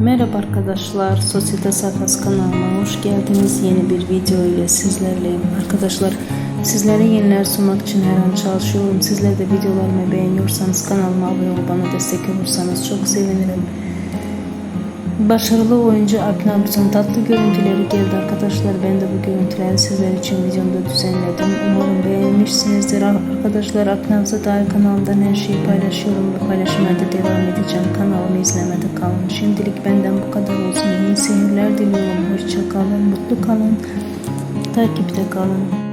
Merhaba arkadaşlar, Sosyete Sayfası kanalıma hoş geldiniz. Yeni bir video ile sizlerleyim. Arkadaşlar sizlere yeniler sunmak için her an çalışıyorum. Sizler de videolarımı beğeniyorsanız kanalıma abone olup bana destek olursanız çok sevinirim. Başarılı oyuncu Akın Abuz'un tatlı görüntüleri geldi arkadaşlar. Ben de bu görüntüleri sizler için videomda düzenledim. Umarım beğenmişsinizdir. Arkadaşlar Akın Abuz'a dair kanalımdan her şeyi paylaşıyorum ve paylaşmaya da devam edeceğim. Kanalımı izlemede kalın. Şimdilik benden bu kadar olsun. İyi seyirler diliyorum. Hoşça kalın, mutlu kalın, takipte kalın.